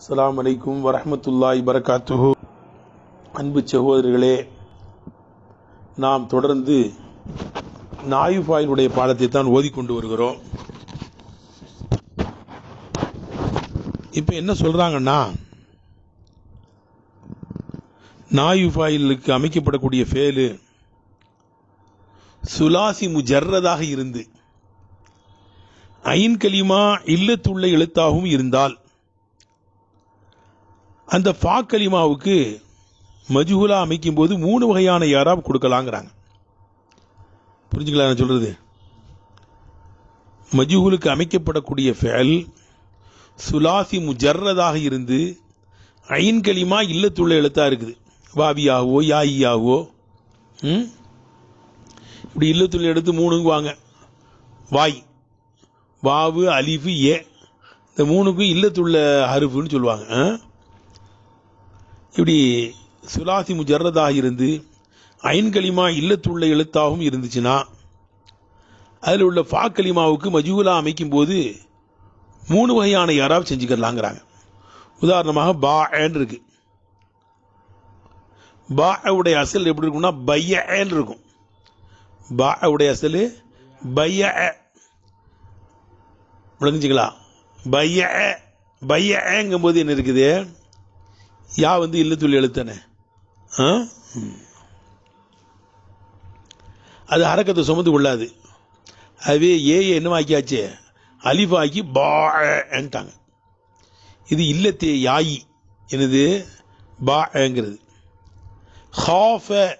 அஸ்லாம் வலைக்கும் வரமத்துல்லாய் வரகாத்துஹு. அன்பு சகோதரர்களே நாம் தொடர்ந்து நாயுஃபாயினுடைய பாடத்தை தான் ஓதிக்கொண்டு வருகிறோம். இப்போ என்ன சொல்கிறாங்கன்னா நாயுஃபாயிலுக்கு அமைக்கப்படக்கூடிய ஃபேலு சுலாசி முஜர்றதாக இருந்து ஐன் கலிமா இல்லத்துள்ள எழுத்தாகவும் இருந்தால் அந்த ஃபா கலிமாவுக்கு மஜுகுலா அமைக்கும் போது மூணு வகையான யாராப் கொடுக்கலாங்கிறாங்க. புரிஞ்சுங்களா நான் சொல்கிறது மஜுகுலுக்கு அமைக்கப்படக்கூடிய ஃபேல் சுலாசி முஜர்ரதாக இருந்து ஐன் கலிமா இல்லத்துள்ள எழுத்தாக இருக்குது. வாவியாகவோ யாயியாகவோ இப்படி இல்லத்துள்ள எடுத்து மூணுங்குவாங்க. வாய் வாவு அலிஃபு ஏ. இந்த மூணுக்கும் இல்லத்துள்ள ஹருஃபுன்னு சொல்லுவாங்க. இப்படி சுலாசி முஜர்ரதாக இருந்து ஐன்களிமா இல்லத்துள்ள எழுத்தாகவும் இருந்துச்சுன்னா அதில் உள்ள ஃபா கலிமாவுக்கு மஜூலா அமைக்கும் போது மூணு வகையான யாராவது செஞ்சுக்கலாங்கிறாங்க. உதாரணமாக பா ஏன் இருக்கு. பா உடைய அசல் எப்படி இருக்கும்னா பைய ஏன் இருக்கும். பா உடைய அசல் பைய விளங்குச்சுங்களா? பைய பையங்கும் போது என்ன இருக்குது? யா வந்து இல்லத்துள் எழுத்தானே. ஆ? அது அரக்கத்தை சுமந்து கொள்ளாது. அதுவே ஏ என்ன ஆக்கியாச்சு. அலிஃபாக்கி பாட்டாங்க இது இல்லத்தே யாயி. என்னது? பாங்கிறது ஹாஃப.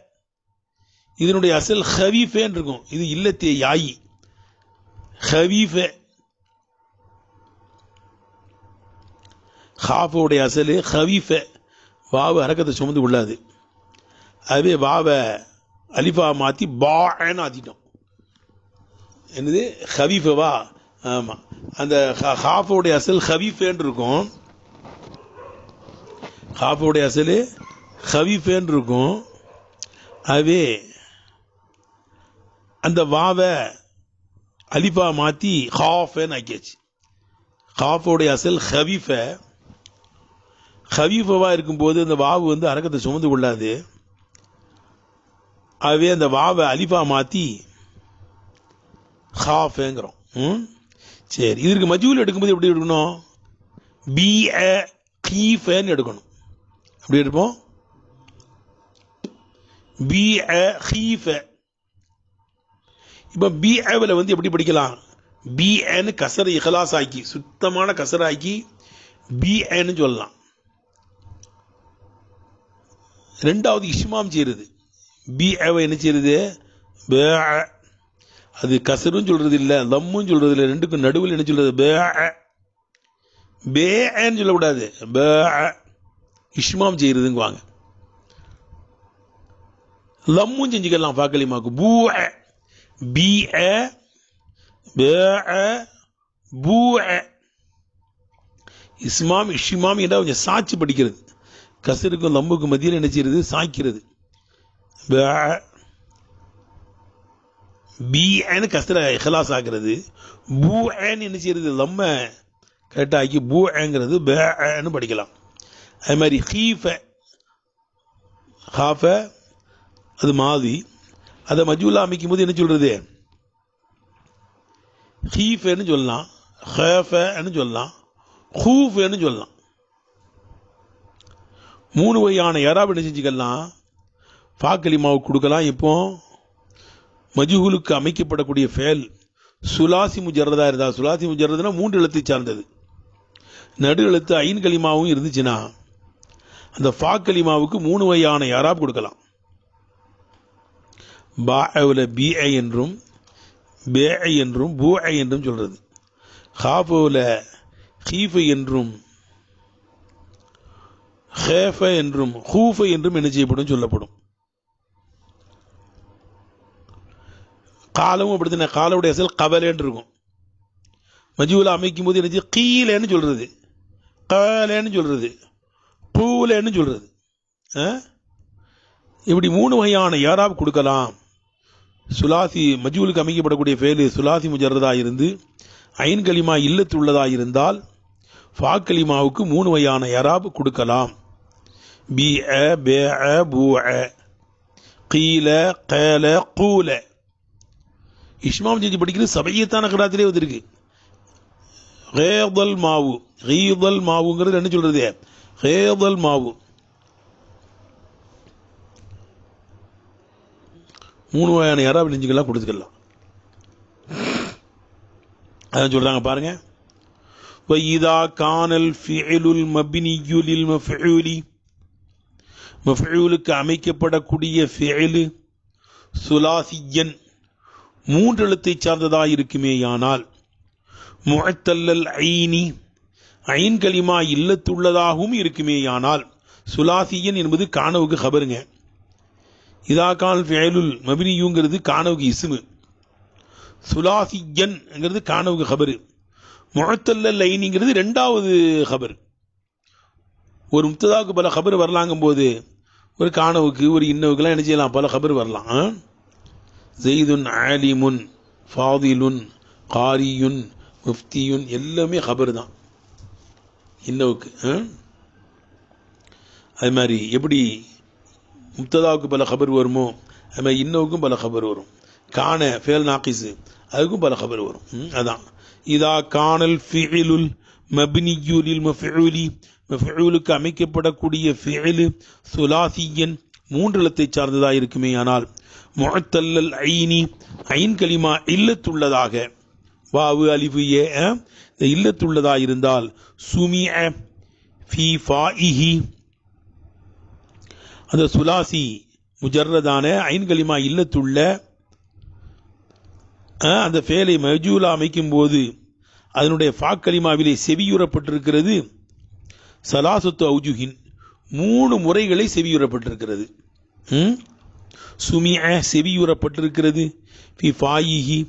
இதனுடைய அசல் ஹவீஃபேன்னு இருக்கும் இது இல்லத்தே யாயி. ஹவீஃப. ஹாஃபோடைய அசல் ஹவீஃப. வாவு அரக்கத்தை சுமந்து கொள்ளாது அதுவே வாவை அலிஃபா மாற்றி பான்னு ஆத்திட்டோம். என்னது? ஹவீஃபவா ஆமாம் அந்த ஹாஃபோடைய அசல் ஹவீஃபேன்னு இருக்கும். ஹாஃபோடைய அசலு ஹவீஃபேன்னு இருக்கும். அதுவே அந்த வாவை அலிஃபா மாற்றி ஹாஃபேன்னு ஆக்கியாச்சு. ஹாஃபோடைய அசல் ஹவீஃபை ஹவீஃபவாக இருக்கும்போது அந்த வாவு வந்து அரக்கத்தை சுமந்து கொள்ளாது. ஆகவே அந்த வாவை அலிஃபா மாற்றி ஹாஃபேங்கிறோம். ம்? சரி. இதற்கு மஜூல் எடுக்கும்போது எப்படி எடுக்கணும்? பி ஏ ஹீஃபேன்னு எடுக்கணும். அப்படி எடுப்போம். பி ஏ ஹீஃப. இப்போ பி ஏவில் வந்து எப்படி படிக்கலாம்? பி ஏன்னு கசரை இகலாஸ் ஆக்கி சுத்தமான கசராக்கி ஆக்கி பி ஏன்னு சொல்லலாம். ரெண்டாவது இஷ்மாம் செய்கிறது பி ஏவை என்ன செய்யறது? பே அது கசரும் சொல்றது இல்லை லம்மும் சொல்றது இல்லை ரெண்டுக்கும் நடுவில் என்ன சொல்றது? பே பேன்னு சொல்லக்கூடாது. பே இஷ்மாம் செய்கிறதுங்குவாங்க லம்மும் செஞ்சுக்கலாம் பாக்கலிமாக்கு பூ பி ஏ பே பூ இஸ்மாம் இஷிமாம் என்ற கொஞ்சம் சாட்சி படிக்கிறது. கசருக்கும் லம்புக்கும் மத்தியில் என்ன செய்யறது? சாய்க்கிறது. பின்னு கசர இஹலாஸ் ஆகிறது பூ ஏன்னு என்ன செய்யறது? லம்ம பூ ஏங்கிறது பேன்னு படிக்கலாம். அது மாதிரி ஹீஃப ஹாஃப அது மாதி. அதை மஜூலா அமைக்கும் போது என்ன சொல்றது? ஹீஃபன்னு சொல்லலாம். ஹேஃபன்னு சொல்லலாம். ஹூஃபன்னு சொல்லலாம். மூணு வகையான யாராவது என்ன செஞ்சுக்கலாம் பாக்கலிமாவுக்கு கொடுக்கலாம். இப்போ மஜுகுலுக்கு அமைக்கப்படக்கூடிய ஃபேல் சுலாசி முஜர்ரதா இருந்தா சுலாசி முஜர்ரதுனா மூன்று எழுத்தை சார்ந்தது. நடு எழுத்து ஐன் கலிமாவும் இருந்துச்சுன்னா அந்த ஃபா கலிமாவுக்கு மூணு வகையான யாராப் கொடுக்கலாம். பாவில் பிஐ என்றும் பேஐ என்றும் பூஐ என்றும் சொல்கிறது ஹாஃபுவில் ஹீஃபை என்றும் ஹேஃப என்றும் ஹூஃப என்றும் என்ன செய்யப்படும்? சொல்லப்படும். காலமும் அப்படித்தானே காலவுடைய அசல் கவலேன்னு இருக்கும். மஜூல அமைக்கும் போது என்ன செய்ய கீழேன்னு சொல்றது. கலேன்னு சொல்றது. பூலேன்னு சொல்றது. ஆ? இப்படி மூணு வகையான யாராப் கொடுக்கலாம். சுலாசி மஜூலுக்கு அமைக்கப்படக்கூடிய ஃபேலு சுலாசி முஜர்றதாக இருந்து ஐன் கலிமா இருந்தால் ஃபா கலிமாவுக்கு மூணு வகையான யாராவது கொடுக்கலாம். பி அ பே அ பூ அ கீல கேல கூல இஷ்மாம் செஞ்சு படிக்கிறது சபையத்தான கிராத்திலே வந்திருக்கு ஹேதல் மாவு ஹீதல் மாவுங்கிறது என்ன சொல்றது ஹேதல் மாவு மூணு வகையான எராப் நெஞ்சுக்கெல்லாம் கொடுத்துக்கலாம் அதான் சொல்றாங்க பாருங்க وإذا كان الفعل المبني للمفعول மஃபூலுக்கு அமைக்கப்படக்கூடிய ஃபெயலு சுலாசியன் மூன்று எழுத்தை சார்ந்ததாக இருக்குமேயானால் முகத்தல்லல் ஐனி ஐன் கலிமா இல்லத்துள்ளதாகவும் இருக்குமேயானால் சுலாசியன் என்பது காணவுக்கு ஹபருங்க இதா கால் மபினியுங்கிறது காணவுக்கு இசுமு சுலாசியன்ங்கிறது காணவுக்கு ஹபரு முழத்தல்ல ஐனிங்கிறது ரெண்டாவது ஹபர் ஒரு முத்ததாவுக்கு பல ஹபர் வரலாங்கும் போது ஒரு காணவுக்கு ஒரு இன்னவுக்கெல்லாம் என்ன செய்யலாம்? பல கபர் வரலாம். ஜெயிதுன் ஆலிமுன் ஃபாதிலுன் காரியுன் முஃப்தியுன் எல்லாமே கபர் தான். இன்னவுக்கு அது மாதிரி எப்படி முப்ததாவுக்கு பல கபர் வருமோ அது மாதிரி இன்னவுக்கும் பல கபர் வரும். காண ஃபேல் நாக்கிஸு அதுக்கும் பல கபர் வரும். அதான். இதா காணல் ஃபிஇலுல் மப்னியுலில் மஃபூலி மஃபூலுக்கு அமைக்கப்படக்கூடிய ஃபிஇலு சுலாசியன் மூன்று எழுத்தை சார்ந்ததாக இருக்குமே ஆனால் முகத்தல்லல் ஐனி ஐன் கலிமா இல்லத்துள்ளதாக வாவு அலிஃபு ஏ இந்த இல்லத்துள்ளதாக இருந்தால் சுமி ஃபி ஃபாஇஹி அந்த சுலாசி முஜர்ரதான ஐன்கலிமா இல்லத்துள்ள அந்த ஃபேலை மஜூலா அமைக்கும் போது அதனுடைய ஃபாக்கலிமாவிலே செவியுறப்பட்டிருக்கிறது. சலாசத்து அவுஜுகின் மூணு முறைகளை செவியுறப்பட்டிருக்கிறது. ம்? செவியுறப்பட்டிருக்கிறது. ஃபி ஃபாயிஹி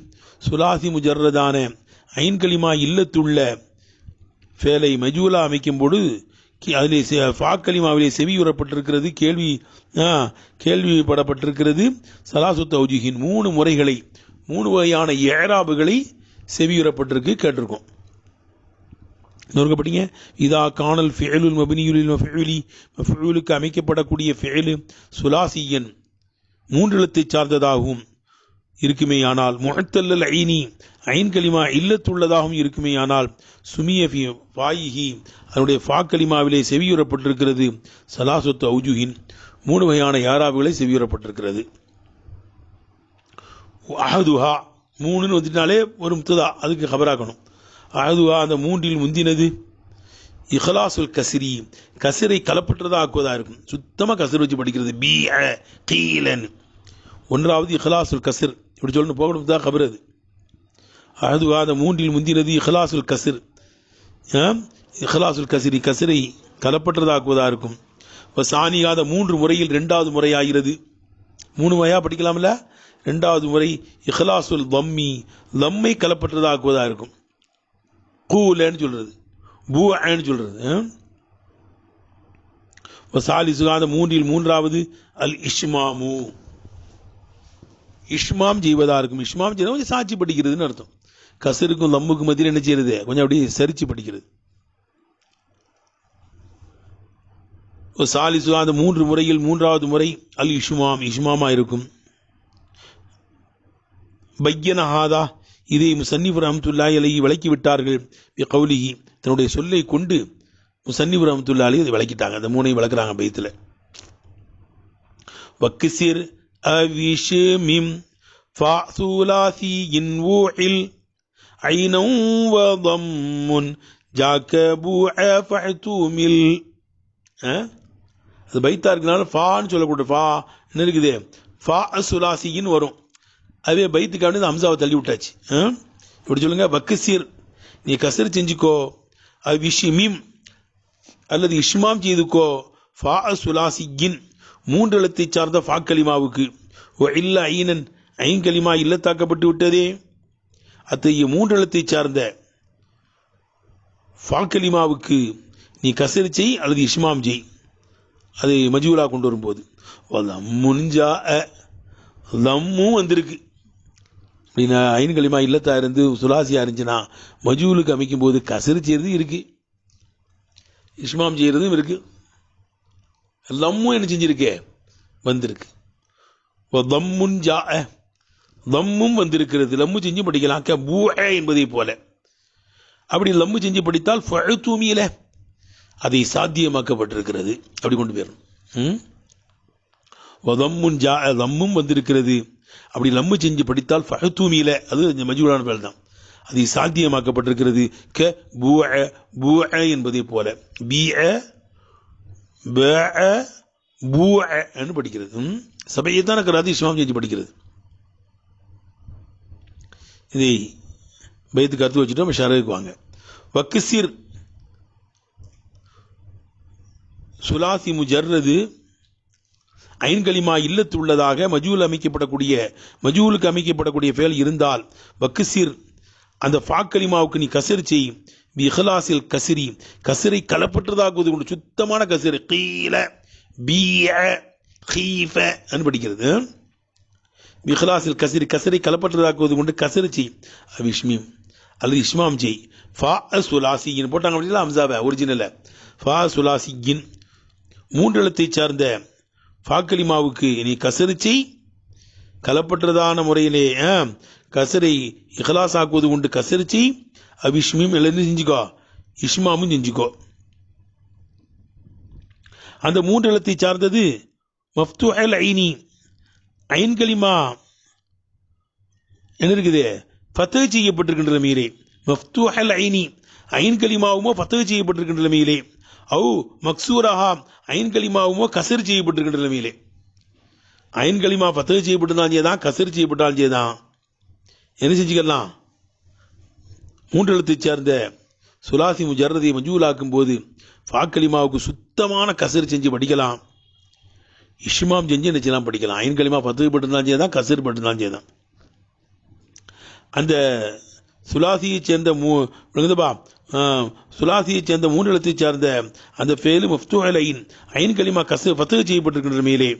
சுலாசி முஜர்ரதான ஐன்கலிமா இல்லத்துள்ள ஃபேலை மஜூலா அமைக்கும்போது கி- அதிலே செ- ஃபாக்கலிமாவிலே செவியுறப்பட்டிருக்கிறது. கேள்வி கேள்விப்படப்பட்டிருக்கிறது. சலாசுத்த அவுஜுகின் மூணு முறைகளை மூணு வகையான ஏராபுகளை செவியுறப்பட்டிருக்கு கேட்டிருக்கோம். இன்னொரு படிங்க. இதா காணல் ஃபியலுல் மபினியுலில் மஃபியூலி மஃபியூலுக்கு அமைக்கப்படக்கூடிய ஃபியலு சுலாசியன். மூன்று எழுத்தை சார்ந்ததாகவும் இருக்குமேயானால் முகத்தல்லல் ஐனி. ஐன் கலிமா இல்லத்துள்ளதாகவும் இருக்குமேயானால் சுமிய ஃபி அதனுடைய ஃபாக்கலிமாவிலே செவியுறப்பட்டிருக்கிறது சலாசுத்து அவுஜுஹின். மூணு வகையான யாராவுகளை செவியுறப்பட்டிருக்கிறது. அஹதுஹா. மூணுன்னு வந்துட்டாலே ஒரு முத்ததா அதுக்கு கபராக்கணும் அஹதுஹா அந்த மூன்றில் முந்தினது. இஹலாசுல் கசிரி. கசிரை கலப்பற்றதா ஆக்குவதா இருக்கும். சுத்தமாக கசிர் வச்சு படிக்கிறது. பி அ கீலன் ஒன்றாவது இஹலாசுல் கசிர். இப்படி சொல்லணும் போகணும் தான் கபர் அது. அஹதுஹா அந்த மூன்றில் முந்தினது இஹலாசுல் கசிர். இஹலாசுல் கசிரி கசிரை கலப்பற்றதாக்குவதா இருக்கும். இப்போ சாணியாத மூன்று முறையில் ரெண்டாவது முறையாகிறது. மூணு முறையாக படிக்கலாம்ல? ரெண்டாவது முறை இஹலாசுல் வம்மி லம்மை கலப்பற்றதாக்குவதாக இருக்கும். கூலன்னு சொல்கிறது பூன்னு சொல்கிறது ஆ? இப்போ மூன்றில் மூன்றாவது அல் இஷ்மாமு. இஷ்மாம் செய்வதா இருக்கும். இஷ்மாம் செய்வது கொஞ்சம் சாட்சி படிக்கிறதுன்னு அர்த்தம். கசருக்கும் லம்புக்கும் மத்தியில் என்ன செய்யறது? கொஞ்சம் அப்படியே சரிச்சு படிக்கிறது. ஒரு சாலிசு மூன்று முறையில் மூன்றாவது முறை அல் இஷ்மாம். இஷ்மாமா இருக்கும். பையனஹாதா இதை முசன்னிஃப் ரஹமத்துல்லாஹி அலைஹி விளக்கி விட்டார்கள் பி தன்னுடைய சொல்லை கொண்டு முசன்னிஃப் ரஹமத்துல்லாஹி அலைஹி அதை விளக்கிட்டாங்க. அந்த மூணையும் விளக்குறாங்க பைத்தில். வக்குசிர் அவிஷமிம் மிம் ஃபா சூலாசி இன் ஊஇல் ஐனம் வதம்முன் ஜாக்க பூஅ ஃபஅதுமில் அஹ்? அது பைத்தா இருக்கனால ஃபான்னு சொல்லக்கூடிய ஃபா என்ன இருக்குது? ஃபா சுலாசின்னு வரும். அதே பைத்துக்கு இந்த அம்சாவை தள்ளி விட்டாச்சு ஆ? இப்படி சொல்லுங்க வக்கசீர் நீ கசர் செஞ்சுக்கோ அது விஷிமிம் அல்லது இஷ்மாம் செய்துக்கோ ஃபா சுலாசியின் மூன்று எழுத்தை சார்ந்த ஃபா கலிமாவுக்கு ஓ இல்ல ஐனன் ஐங்கலிமா இல்லத்தாக்கப்பட்டு விட்டதே. அத்தகைய மூன்று எழுத்தை சார்ந்த ஃபாக்கலிமாவுக்கு நீ கசர் செய் அல்லது இஷ்மாம் செய். அதை மஜூலா கொண்டு வரும்போது முன்ஜா லம்மும் வந்திருக்கு. அப்படின்னா ஐன் களிமா இல்லத்தா இருந்து சுலாசியாக இருந்துச்சுன்னா மஜூலுக்கு அமைக்கும் போது கசரு செய்கிறதும் இருக்குது இஸ்மாம் செய்கிறதும் இருக்குது லம்மும் என்ன செஞ்சிருக்கே? வந்திருக்கு. தம்முன் ஜா தம்மும் வந்திருக்கிறது. லம்மு செஞ்சு படிக்கலாம். க பூ என்பதை போல. அப்படி லம்மு செஞ்சு படித்தால் ஃபழுத்தூமியில அதை சாத்தியமாக்கப்பட்டிருக்கிறது. அப்படி கொண்டு போயிடணும். ம்? வதம்முன் ஜா தம்மும் வந்திருக்கிறது. அப்படி லம்மு செஞ்சு படித்தால் ஃபஹத்தூமியில அது இந்த மஜூரான பேர் தான். அது சாத்தியமாக்கப்பட்டிருக்கிறது. க பூ பூ என்பதை போல. பி பூ என்று படிக்கிறது. சபையை தான் கராதி இஸ்லாம் செஞ்சு படிக்கிறது. இதை பயத்துக்கு அர்த்தம் வச்சுட்டோம் ஷரகுக்கு வாங்க. வக்கிசிர் சுலாசி முஜர்றது ஐன்களிமா இல்லத்து உள்ளதாக மஜூல் அமைக்கப்படக்கூடிய மஜூலுக்கு அமைக்கப்படக்கூடிய ஃபேல் இருந்தால் வக்குசிர் அந்த ஃபாக்கலிமாவுக்கு நீ கசர் செய். பி இஹ்லாசில் கசிரி. கசிரை கலப்பற்றதாக்குவது உண்டு சுத்தமான கசிறு. கீழ பீய ஹீஃப படிக்கிறது. பிஹ்லாசில் கசிரி. கசிரை கலப்பற்றதாக்குவது கொண்டு கசரு செய். அவிஷ்மி அல்லது இஸ்மாம் ஜெய் ஃபா சுலாசியின். போட்டாங்க அப்படின்னா அம்சாவை ஒரிஜினல ஃபா சுலாசியின். மூன்று எழுத்தை சார்ந்த ஃபாக்கலிமாவுக்கு நீ கசரு கலப்பற்றதான முறையிலே கசரை இஹ்லாஸ் ஆக்குவது உண்டு. கசரு அபிஷ்மியும் எழுந்து செஞ்சுக்கோ. இஸ்மாமும் செஞ்சுக்கோ. அந்த மூன்று எழுத்தை சார்ந்தது மஃப்துஹல் ஐனி. ஐன் கலிமா என்ன இருக்குது? ஃபத்தக செய்யப்பட்டிருக்கின்ற மீரே மஃப்து அல் ஐனி. ஐன் கலிமாவுமோ ஃபத்தக செய்யப்பட்டிருக்கின்ற மீரே அவு மக்சூரஹா ஐன்கலிமாவுமோ கசர் செய்யப்பட்டிருக்கின்ற நிலைமையிலே. ஐன்கலிமா பத்தகு ஃபத்தக செய்யப்பட்டிருந்தாலும் செய்தான் கசர் செய்யப்பட்டாலும் செய்தான். என்ன செஞ்சுக்கலாம்? மூன்று எழுத்தை சேர்ந்த சுலாசி முஜர்ரதை மஞ்சூலாக்கும் போது ஃபாக்கலிமாவுக்கு சுத்தமான கசர் செஞ்சு படிக்கலாம். இஷ்மாம் செஞ்சு என்ன படிக்கலாம். ஐன்கலிமா பத்து தான் செய்தான் கசர் மட்டும்தான் செய்தான். அந்த சுலாசியை சேர்ந்த மூ விளங்குதுப்பா சுலாசியை சேர்ந்த மூன்று எழுத்தைச் சார்ந்த அந்த ஃபேலு மஃப்தூஹல் ஐன் ஐன் கசு கசர் பத்து செய்யப்பட்டிருக்கின்ற மேலே.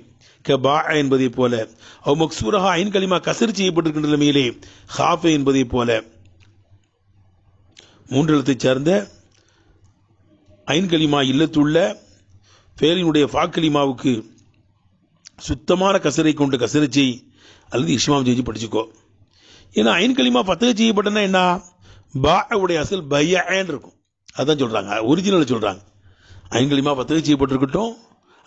க பா என்பதை போல. அவ் மக்சூரஹா ஐன் கலிமா கசர் செய்யப்பட்டிருக்கின்ற மேலே. ஹாஃபே என்பதை போல. மூன்று எழுத்தைச் சார்ந்த ஐன் கலிமா இல்லத்துள்ள ஃபேலினுடைய ஃபாக்கலிமாவுக்கு சுத்தமான கசரை கொண்டு கசரை செய். அல்லது இஷ்மாம் செஞ்சு படிச்சுக்கோ. ஏன்னா ஐன் களிமா பத்தக செய்யப்பட்டனா என்ன? பாவுடைய உடைய அசல் பையன் இருக்கும். அதான் சொல்கிறாங்க ஒரிஜினல் சொல்கிறாங்க ஐன் களிமா பத்தக செய்யப்பட்டிருக்கட்டும்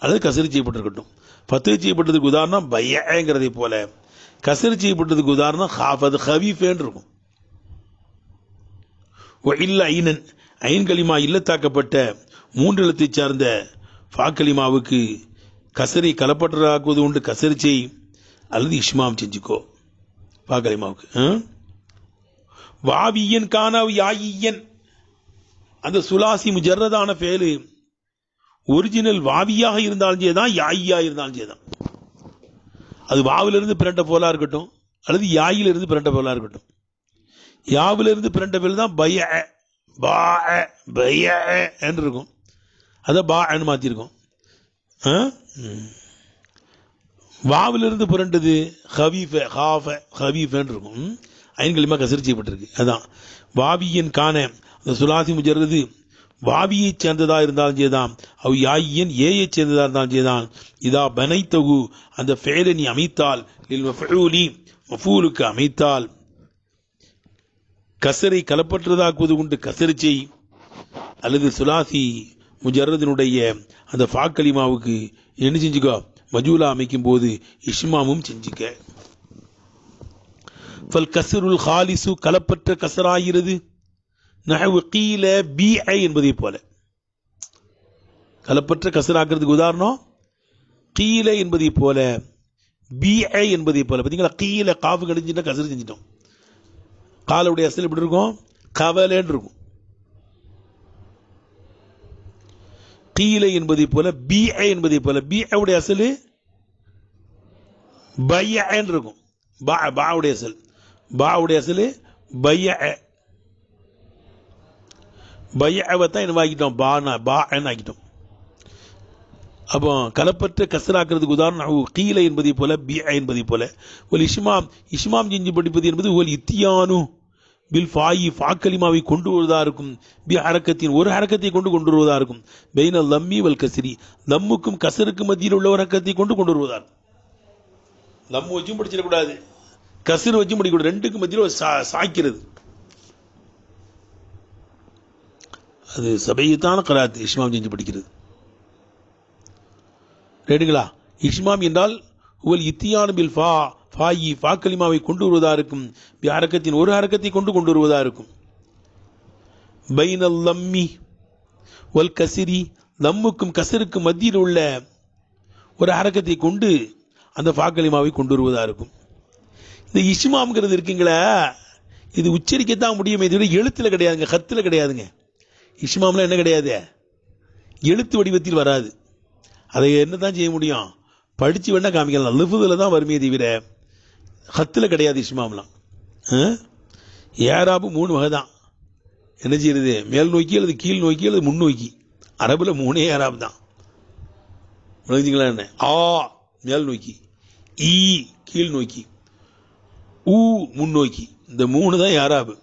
அல்லது கசரி செய்யப்பட்டிருக்கட்டும். பத்தக செய்யப்பட்டதுக்கு உதாரணம் பையங்கிறதை போல. கசரி செய்யப்பட்டதுக்கு உதாரணம் ஹாஃப் அது ஹவீஃபேன் இருக்கும். இல்ல ஐனன் ஐன் களிமா இல்லத்தாக்கப்பட்ட மூன்று எழுத்தை சார்ந்த ஃபாக்கலிமாவுக்கு கசரி கலப்பற்றாக்குவது உண்டு. கசரிச்சை அல்லது இஷ்மாம் செஞ்சுக்கோ. ஃபாக்கலிமாவுக்கு வாவியன் கானாவ் யாயியன் அந்த சுலாசி முஜர்ரதான ஃபேலு ஒரிஜினல் வாவியாக இருந்தாலும் செய்தான் யாயியா இருந்தாலும் செய்தான். அது வாவிலிருந்து பிறண்ட போலா இருக்கட்டும் அல்லது யாயிலிருந்து பிறண்ட போலா இருக்கட்டும். யாவிலிருந்து பிறண்ட பேர் தான் பய பா பய என்று இருக்கும். அதை பா மாற்றிருக்கோம் வாவிலிருந்து புரண்டது ஹவீஃப ஹாஃப ஹவீஃபன்னு இருக்கும் ஐன்களிமா கசரி செய்யப்பட்டிருக்கு. அதான். வாவியன் காண அந்த சுலாசி முஜர்றது வாவியை சேர்ந்ததா இருந்தாலும் செய்தான். அவ் யாயின் ஏயை சேர்ந்ததா இருந்தாலும் செய்தான். இதா பனைத்தகு அந்த ஃபேலை நீ அமைத்தால் மஃபூலுக்கு அமைத்தால். கசரை கலப்பற்றதாக்குவது உண்டு கசரிச்சை அல்லது சுலாசி முஜர்றதினுடைய அந்த ஃபாக்கலிமாவுக்கு என்ன செஞ்சுக்கோ? மஜூலா அமைக்கும் போது இஷ்மாமும் செஞ்சுக்க ஃபல் கசருல் ஹாலிசு கலப்பற்ற கசராகிறது. நகவு கீழ பி ஐ என்பதை போல. கலப்பற்ற கசராக்கிறதுக்கு உதாரணம் கீழ என்பதை போல பி ஐ என்பதை போல. பார்த்தீங்களா? கீழே காஃபு கடிஞ்சுட்டா கசரு செஞ்சிட்டோம். காலுடைய அசல் எப்படி இருக்கும்? கவலைன்னு இருக்கும். கீழே என்பதை போல பி என்பதை போல. பி உடைய அசல் பையன்னு இருக்கும். பா பாவுடைய அசல். பாவுடைய அசல் பைய பையவை தான் என்ன ஆக்கிட்டோம் பானா பா ஆக்கிட்டோம் அப்போ கலப்பற்ற கசராக்கிறதுக்கு உதாரணம் கீழே என்பதை போல பி என்பதை போல. ஒரு இஷ்மாம் இஷ்மாம் செஞ்சு படிப்பது என்பது ஒரு இத்தியானு. பில் ஃபாயி ஃபாக்கலிமாவை கொண்டு வருவதாக இருக்கும் பி ஹரக்கத்தின் ஒரு ஹரக்கத்தை கொண்டு கொண்டு வருவதா இருக்கும் பெய்னல் லம்மி வல் கசிரி லம்முக்கும் கசருக்கும் மத்தியில் உள்ள ஒரு ஹரக்கத்தை கொண்டு கொண்டு வருவதா இருக்கும் லம்மு வச்சும் படிச்சிடக்கூடாது. கசிறு வச்சும் படிக்கக்கூடாது. ரெண்டுக்கும் மத்தியில் சா- சாய்க்கிறது. அது சபையத்தான கராத்து இஸ்மாம் செஞ்சு படிக்கிறது. ரைட்டுங்களா இஸ்மாம் என்றால் உவல் இத்தியான பில் ஃபா ஃபாயி ஃபாக்கலிமாவை கொண்டு வருவதா இருக்கும் பி அரக்கத்தின் ஒரு அரக்கத்தை கொண்டு கொண்டு வருவதா இருக்கும் பைனல் லம்மி வல் கசிரி லம்முக்கும் கசருக்கும் மத்தியில் உள்ள ஒரு அரக்கத்தை கொண்டு அந்த ஃபாக்கலிமாவை கொண்டு வருவதா இருக்கும் இந்த இஸ்மாம்ங்கிறது இருக்குங்களா? இது உச்சரிக்கத்தான் முடியுமே தவிர எழுத்தில் கிடையாதுங்க கத்தில் கிடையாதுங்க. இஷ்மாம்லாம் என்ன கிடையாது? எழுத்து வடிவத்தில் வராது. அதை என்ன தான் செய்ய முடியும்? படித்து வேணால் காமிக்கலாம் லிஃபுதில் தான் வருமே தவிர. ஹத்தில் கிடையாது இஸ்மாம்லாம் ஆ? ஏராபு மூணு வகை தான் என்ன செய்யறது? மேல் நோக்கி அல்லது கீழ் நோக்கி அல்லது முன்னோக்கி அரபில் மூணே ஏராப் தான். விளங்குச்சிங்களா என்ன? ஆ மேல் நோக்கி. ஈ கீழ் நோக்கி. ஊ முன்னோக்கி இந்த மூணு தான் யாராபு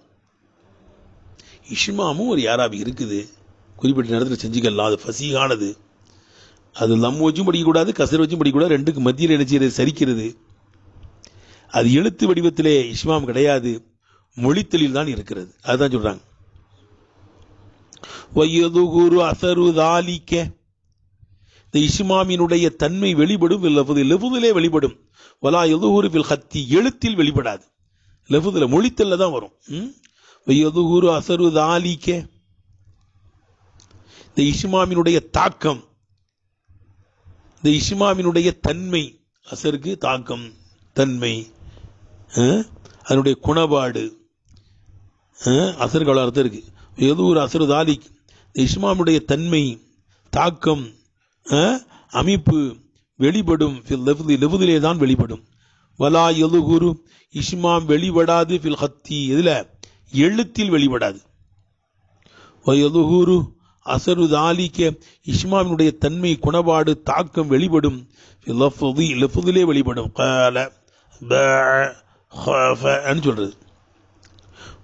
இஷ்மாமும் ஒரு யாராபு இருக்குது. குறிப்பிட்ட நேரத்தில் செஞ்சுக்கலாம். அது ஃபசீகானது அது லம் வச்சும் படிக்கக்கூடாது கசர் வச்சும் படிக்கக்கூடாது. ரெண்டுக்கு மத்தியில் என்ன செய்யறது? சரிக்கிறது. அது எழுத்து வடிவத்திலே இஸ்லாம் கிடையாது. மொழித்தலில் தான் இருக்கிறது. அதுதான் சொல்றாங்க. வயதுகுரு அசரு தாலிக்க. இந்த இஸ்மாமினுடைய தன்மை வெளிப்படும் லெஃபுது லெஃபுதிலே வெளிப்படும். வலா எதுகுரு பில் ஹத்தி எழுத்தில் வெளிப்படாது. லெஃபுதில் மொழித்தல்ல தான் வரும். ம்? வயதுகுரு அசரு தாலிக்க. இந்த இஸ்மாமினுடைய தாக்கம். இந்த இஸ்மாமினுடைய தன்மை. அசருக்கு தாக்கம் தன்மை. அதனுடைய குணபாடு. அஹ், அசருக்கு அவ்வளோ அர்த்தம் இருக்குது ஏதோ ஒரு அசரு தாலிக்? இந்த இஸ்மாமுடைய தன்மை தாக்கம் அமைப்பு வெளிப்படும் ஃபில் லெஃபுதிலே தான் வெளிப்படும் வலா எதுகுரு? இஸ்மாம் வெளிப்படாது ஃபில் ஹத்தி. இதில் எழுத்தில் வெளிப்படாது வயதுகுரு அசரு தாலிக்க. இஸ்மாமினுடைய தன்மை குணபாடு தாக்கம் வெளிப்படும் லெஃபுதிலே வெளிப்படும் கால ன்னு சொல்றது.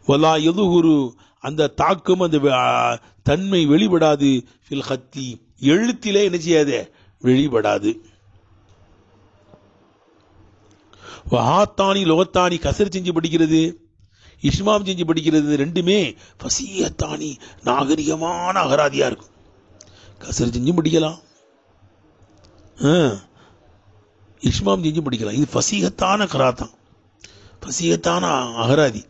வலா ஒரு அந்த தாக்கம் அந்த தன்மை வெளிப்படாது. ஃபில் ஹத்தி எழுத்திலே என்ன செய்யாதே? வெளிப்படாது. வஹாத்தானி லோகத்தானி கசர் செஞ்சு படிக்கிறது இஸ்மாம் செஞ்சு படிக்கிறது ரெண்டுமே பசியத்தானி நாகரிகமான அகராதியா இருக்கும். கசர் செஞ்சும் படிக்கலாம். ஆ, இஸ்மாம் செஞ்சு படிக்கலாம். இது பசிகத்தான கராத்தான் ஃபசீகத்தான அகராதி.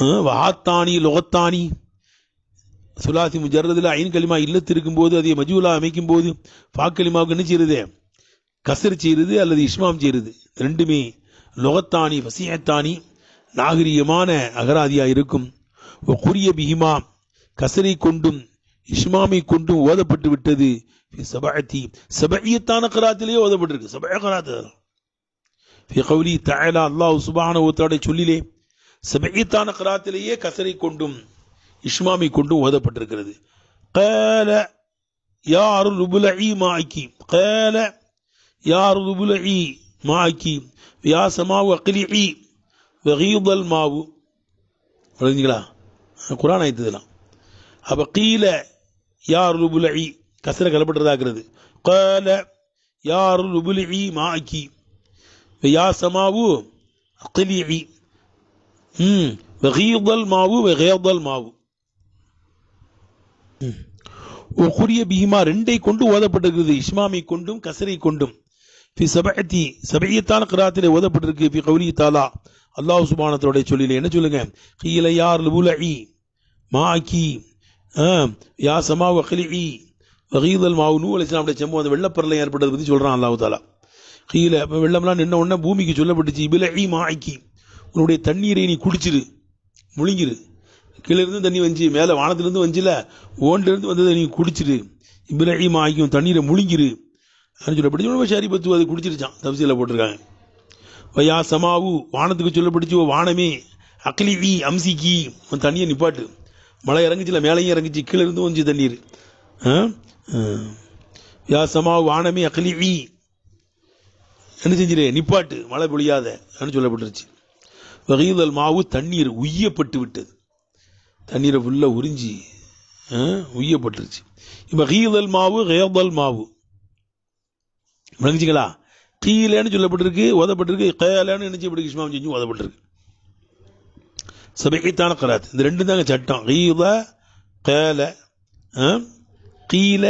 வஹாத்தானி லோகத்தானி சுலாசி முஜர்ரதில் ஐன் கலிமா இல்லத்து இருக்கும்போது அதை மஜூலா அமைக்கும் போது பாக்கலிமாவுக்கு என்ன செய்யுறது? கசர் செய்கிறது அல்லது இஸ்மாம் செய்கிறது ரெண்டுமே லொகத்தானி வசியத்தானி நாகரிகமான அகராதியா இருக்கும். குறிய பிஹிமா கசரை கொண்டும் இஸ்மாமை கொண்டும் ஓதப்பட்டு விட்டது. சபாயத்தி சபையத்தான கராத்திலேயே ஓதப்பட்டிருக்கு. சபைய கராத்து. في قوله تعالى الله سبحانه وتعالى சொல்லிலே சபஇயத்தான கராத்திலேயே கசரை கொண்டும் இஸ்மாமை கொண்டும் ஓதப்பட்டிருக்கிறது قال يا ربلعي معك قال يا ربلعي معك يا سماء اقلعي وغيض الماء புரிஞ்சுங்களா குரான் ஆயத்துதெல்லாம் அப்ப கீழ யார் ருபுலி கசர கலப்பட்டதாகிறது قال يا ربلعي معك يا سماء اقلعي ம் وغيض الماء وغيض الماء ஒக்குரிய பிஹிமா ரெண்டை கொண்டு ஓதப்பட்டிருக்கிறது இஸ்மாமை கொண்டும் கசரை கொண்டும் ஃபி சபஅத்தி சபையத்தான கிராத்திலே ஓதப்பட்டிருக்கு ஃபி கௌலி தாலா அல்லாஹ் சுபானத்தோட சொல்லில என்ன சொல்லுங்க கீல யார் லுபுலஇ மாக்கி யா சமா வக்லிஇ வகீதல் மாவு நூ அலிஸ்லாமுடைய செம்பு அந்த வெள்ளப்பரலை ஏற்பட்டதை பற்றி சொல்றான் அல்லாஹ் தாலா கீழ இப்போ வெள்ளம்லாம் நின்ன உடனே பூமிக்கு சொல்லப்பட்டுச்சு இபிலஇ மாய்க்கி உன்னுடைய தண்ணீரை நீ குடிச்சிரு. முழுங்கிரு. கீழேருந்து தண்ணி வந்துச்சு மேலே வானத்துலேருந்து வந்துச்சுல ஓண்டிலிருந்து வந்ததை நீ குடிச்சிரு. இப்ராஹிம் மாய்க்கும் தண்ணீரை முழுங்கிரு. அப்படின்னு சொல்லப்படிச்சு உடனே ஷாரி பத்து அது குடிச்சிருச்சான் தப்சீல போட்டிருக்காங்க. வையா சமாவு. வானத்துக்கு சொல்லப்பட்டுச்சு ஓ வானமே. அக்லி ஈ அம்சிக்கி உன் தண்ணியை நிப்பாட்டு. மழை இறங்குச்சுல மேலேயும் இறங்குச்சு கீழே இருந்து வந்துச்சு தண்ணீர். ஆ? யா சமாவு. வானமே. அகலி ஈ என்ன செஞ்சிரு? நிப்பாட்டு. மழை பொழியாத. அப்படின்னு சொல்லப்பட்டுருச்சு. வகைதல் மாவு தண்ணீர் உய்யப்பட்டு விட்டது. தண்ணீரை ஃபுல்லாக உறிஞ்சி உய்யப்பட்டுருச்சு. இப்போ கீதல் மாவு கேதல் மாவு. விளங்குச்சிங்களா? கீழேன்னு சொல்லப்பட்டிருக்கு ஓதப்பட்டிருக்கு கேலன்னு இப்படி இஸ்மாம் செஞ்சு ஓதப்பட்டிருக்கு. சபைக்கைத்தான கராத். இந்த ரெண்டும் தாங்க சட்டம். கீத கேல கீழ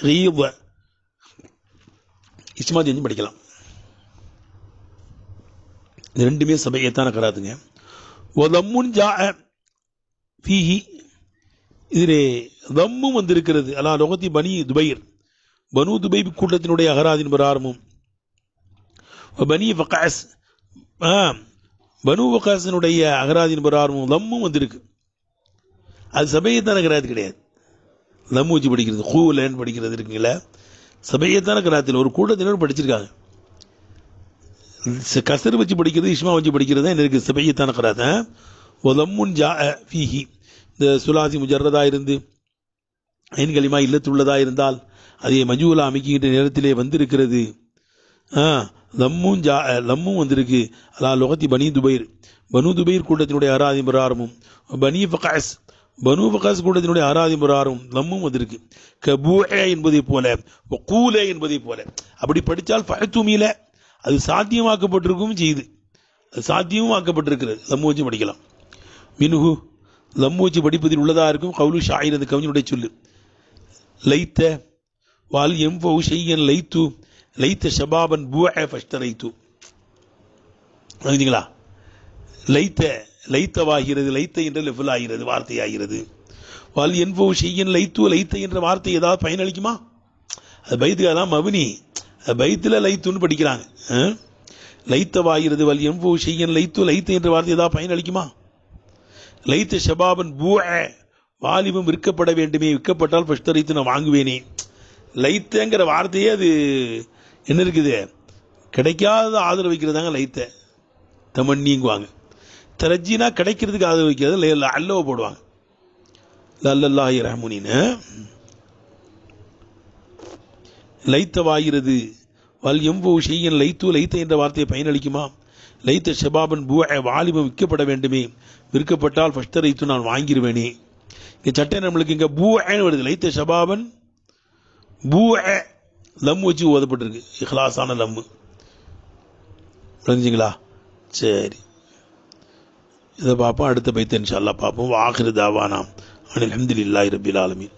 கீத இஸ்மா செஞ்சு படிக்கலாம். இது ரெண்டுமே சபையத்தான கராத்துங்க. ஒதம்முன் ஜா ஃபீஹி. இதிலே தம்மும் வந்திருக்கிறது. அலா லொகத்தி பனி துபைர். பனு துபை கூட்டத்தினுடைய அகராதின் பிரகாரமும் பனி வகாஸ். ஆ பனு வகாசனுடைய அகராதின் பிரகாரமும் தம்மும் வந்திருக்கு. அது சபையைத்தான கிராத்து கிடையாது. தம்மு வச்சு படிக்கிறது லேன் படிக்கிறது இருக்குங்களா. சபையைத்தான கராத்தில் ஒரு கூட்டத்தினர் படிச்சிருக்காங்க. கசர் வச்சு படிக்கிறது இஸ்மா வச்சு படிக்கிறது தான் எனக்கு சபையத்தான கராத ஒதம்முன் ஜா ஃபீஹி. இந்த சுலாசி முஜர்றதாக இருந்து ஐன் களிமா இல்லத்துள்ளதா இருந்தால் அதை மஜூலா அமைக்கின்ற நேரத்திலே வந்திருக்கிறது. ஆ லம்மும் ஜா லம்மும் வந்திருக்கு. அலா லொகத்தி பனி துபைர். பனு துபைர் கூட்டத்தினுடைய ஆராதி பிரகாரமும் பனி ஃபகாஸ். பனு ஃபகாஸ் கூட்டத்தினுடைய ஆராதி பிரகாரம் லம்மும் வந்திருக்கு. கபூஏ என்பதை போல கூலே என்பதை போல. அப்படி படித்தால் ஃபயத்துமியில அது சாத்தியமாக்கப்பட்டிருக்கும் செய்யுது அது சாத்தியமும் ஆக்கப்பட்டிருக்கிறது லம்மு படிக்கலாம். மினுகு லம்மு படிப்பதில் உள்ளதாக இருக்கும்? கவுலு ஷாயிர் அந்த கவிஞனுடைய சொல்லு. லைத்த வால் எம்பௌ ஷெய்யன் லைத்து லைத்த ஷபாபன் பூஅ ஃபஷ்டரைத்து புரியுதுங்களா லைத்த லைத்தவாகிறது லைத்த என்ற லெஃபில் ஆகிறது வார்த்தையாகிறது. வால் என்போ ஷெய்யன் லைத்து லைத்த என்ற வார்த்தை ஏதாவது பயனளிக்குமா? அது பைத்துக்கு அதான் மபினி பைத்தில் லைத்துன்னு படிக்கிறாங்க. ஆ? லைத்தவாகிறது வல் எம்போ ஷெய்யன் லைத்து லைத்து என்ற வார்த்தை ஏதாவது பயனளிக்குமா லைத்த ஷபாபன் பூ வாலிபம் விற்கப்பட வேண்டுமே விற்கப்பட்டால் பஷ்டரைத்து நான் வாங்குவேனே. லைத்தங்கிற வார்த்தையே அது என்ன இருக்குது? கிடைக்காத ஆதரவு வைக்கிறதாங்க லைத்த. தமண்ணிங்குவாங்க தரஜினா கிடைக்கிறதுக்கு ஆதரவு வைக்கிறது ல- அல்லவ போடுவாங்க. லல்லல்லாஹி ரஹமுனின்னு. லைத்தவாகிறது. வல் எம்போ ஷெய்யன் லைத்து லைத்த என்ற வார்த்தையை பயனளிக்குமா? லைத்த ஷபாபன் பூஅ வாலிபம் விற்கப்பட வேண்டுமே. விற்கப்பட்டால் ஃபஷ்டரைத்து நான் வாங்கிடுவேனே இங்கே சட்டை நம்மளுக்கு இங்கே பூ ஏன்னு வருது. லைத்த ஷபாபன் ஏ லம் வச்சு ஓதப்பட்டிருக்கு. இஹ்லாஸான லம்மு புரிஞ்சுங்களா? சரி. இதை பார்ப்போம். அடுத்த பைத்த இன்ஷா அல்லாஹ் பார்ப்போம். வாஹிரு தாவானாம். அனில் அஹமதுல்லாஹி ரபில் ஆலமின்.